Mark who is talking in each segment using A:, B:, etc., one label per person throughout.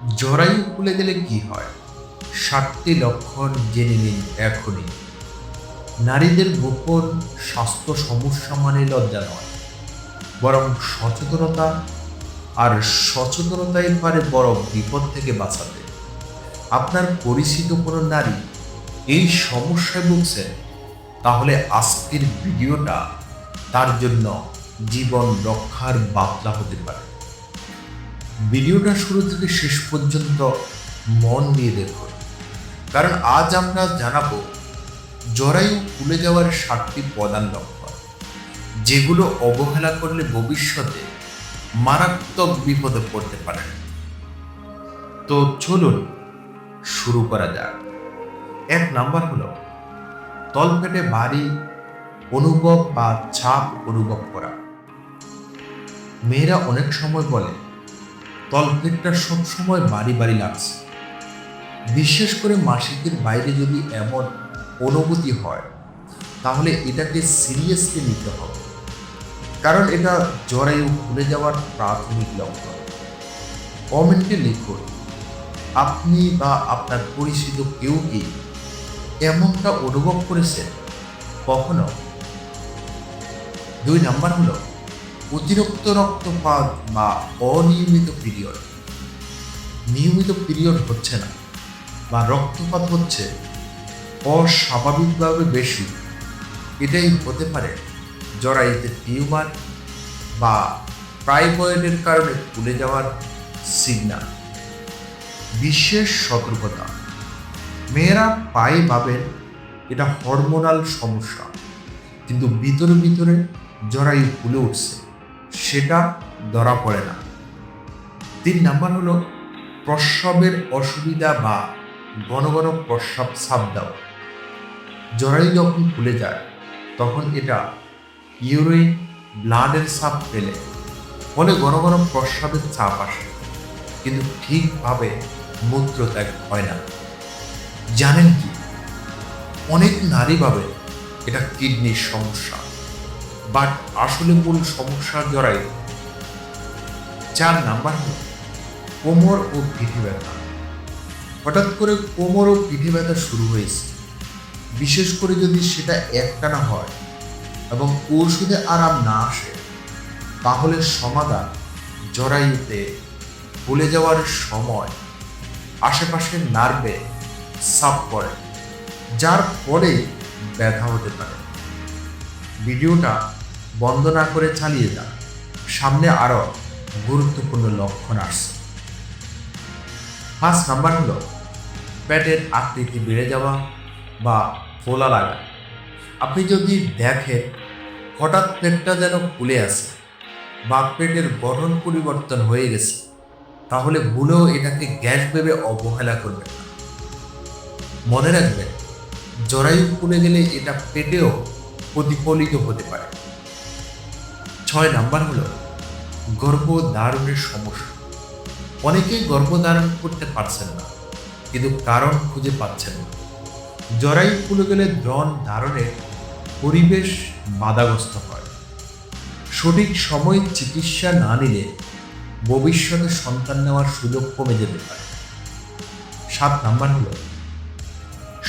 A: জরায়ু খুলে গেলে কি হয়? সাতটি লক্ষণ জেনে নিন এখনই। নারীদের গোপন স্বাস্থ্য সমস্যা মানে লজ্জা নয়, বরং সচেতনতা আর সচেতনতাই পারে বড় বিপদ থেকে বাঁচাতে। আপনার পরিচিত কোনো নারী এই সমস্যায় ভুগছেন তাহলে আজকের ভিডিওটা তার জন্য জীবন রক্ষার বার্তা হতে পারে। ভিডিওটা শুরু থেকে শেষ পর্যন্ত মন দিয়ে দেখুন কারণ আজ আমরা জানাব, জরায়ু ফুলে যাওয়ার সাতটি প্রধান লক্ষণ, যেগুলো অবহেলা করলে ভবিষ্যতে মারাত্মক বিপদে পড়তে পারেন তো চলুন শুরু করা যাক। এক নাম্বার হলো, তলপেটে ভারী অনুভব বা চাপ অনুভব করা। মেয়েরা অনেক সময় বলে তলপেটটা সবসময় বাড়ি বাড়ি লাগছে। বিশেষ করে মাসিকের বাইরে যদি এমন অনুভূতি হয়, তাহলে এটাকে সিরিয়াসলি নিতে হবে। কারণ এটা জরায়ু ভুলে যাওয়ার প্রাথমিক লক্ষণ। কমেন্টে লিখুন, আপনি বা আপনার পরিচিত কেউ কি এমনটা অনুভব করেছেন? কখনো। দুই নাম্বার হলো অতিরিক্ত রক্তপাত বা অনিয়মিত পিরিয়ড। নিয়মিত পিরিয়ড হচ্ছে না, বা রক্তপাত হচ্ছে অস্বাভাবিকভাবে বেশি। এটাই হতে পারে জরাইতে টিউমার বা প্রাইবয়েডের কারণে ফুলে যাওয়ার সিগনাল। বিশেষ সতর্কতা, মেয়েরা পায়ে ভাবেন এটা হরমোনাল সমস্যা, কিন্তু ভিতরে ভিতরে জরায়ু ফুলে উঠছে। সেটা ধরা পড়ে না। তিন নাম্বার হলো প্রস্রাবের অসুবিধা বা ঘন ঘন প্রস্রাব ছাপ দেওয়া। জরায়ু যখন ফুলে যায়, তখন এটা ইউরিন, ব্লাডের ছাপ ফেলে। ফলে ঘন ঘন প্রস্রাবের চাপ আসে, কিন্তু ঠিকভাবে মূত্রত্যাগ হয় না। জানেন কি? অনেক নারী ভাবে এটা কিডনির সমস্যা। বাট আসলে মূল সমস্যা জড়াই চার নাম্বার হল কোমর ও পিঠে ব্যথা। হঠাৎ করে কোমর ও পিঠে ব্যথা শুরু হয়েছে। বিশেষ করে যদি সেটা একটানা হয় এবং ওষুধে আরাম না আসে, তাহলে সমাধান জরায়ুতে ভুলে যাওয়ার সময় আশেপাশের নার্ভে সাপ করে, যার ফলে ব্যথা হতে পারে। ভিডিওটা বন্ধ না করে চালিয়ে যান সামনে আরও গুরুত্বপূর্ণ লক্ষণ আসছে। ফার্স্ট নাম্বার হলো পেটের আকৃতি বেড়ে যাওয়া বা ফোলা লাগা। আপনি যদি দেখেন, হঠাৎ পেটটা যেন ফুলে আসে বা পেটের গঠন পরিবর্তন হয়ে গেছে, তাহলে ভুলেও এটাকে গ্যাস ভেবে অবহেলা করবেন না। মনে রাখবেন, জরায়ু ফুলে গেলে এটা পেটেও প্রতিফলিত হতে পারে। ছয় নাম্বার হলো গর্ভধারণের সমস্যা। অনেকেই গর্ভধারণ করতে পারছেন না, কিন্তু কারণ খুঁজে পাচ্ছেন না। জরায়ু ফুলে গেলে দ্রণ ধারণের পরিবেশ বাধাগ্রস্ত হয়। সঠিক সময়ে চিকিৎসা না নিলে ভবিষ্যতে সন্তান নেওয়ার সুযোগ কমে যেতে পারে। সাত নাম্বার হলো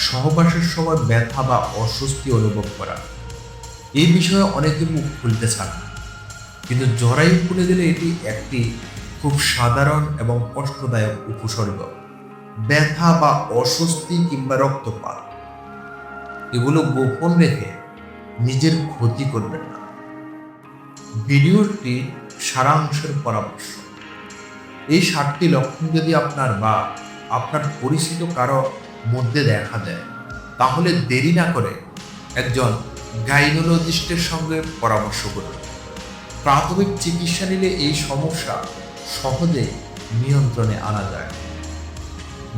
A: সহবাসের সময় ব্যথা বা অস্বস্তি অনুভব করা। এই বিষয়ে অনেকে মুখ খুলতে চান না। কিন্তু জরায়ু খুলে গেলে এটি একটি খুব সাধারণ এবং কষ্টদায়ক উপসর্গ। ব্যথা বা অস্বস্তি কিংবা রক্তপাত, এগুলো গোপন রেখে নিজের ক্ষতি করবেন না। ভিডিওটি সারাংশের পরামর্শ। এই সাতটি লক্ষণ যদি আপনার বা আপনার পরিচিত কারও মধ্যে দেখা দেয়, তাহলে দেরি না করে একজন গাইনোলজিস্টের সঙ্গে পরামর্শ করুন। প্রাথমিক চিকিৎসা নিলে এই সমস্যা সহজে নিয়ন্ত্রণে আনা যায়।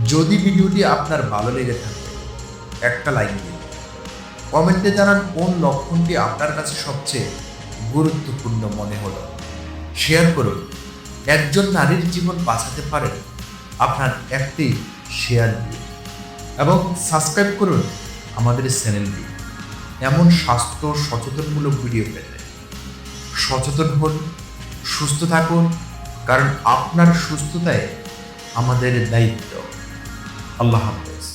A: যদি ভিডিওটি আপনার ভালো লেগে থাকে, একটা লাইক দিন। কমেন্টে জানান কোন লক্ষণটি আপনার কাছে সবচেয়ে গুরুত্বপূর্ণ মনে হলো। শেয়ার করুন। একজন নারীর জীবন বাঁচাতে পারেন আপনার একটি শেয়ার দিয়ে। এবং সাবস্ক্রাইব করুন আমাদের চ্যানেলটি। এমন স্বাস্থ্য সচেতনমূলক ভিডিও পেতে। সচেতন হন সুস্থ থাকুন কারণ আপনার সুস্থতায় আমাদের দায়িত্ব। আল্লাহ হাফেজ।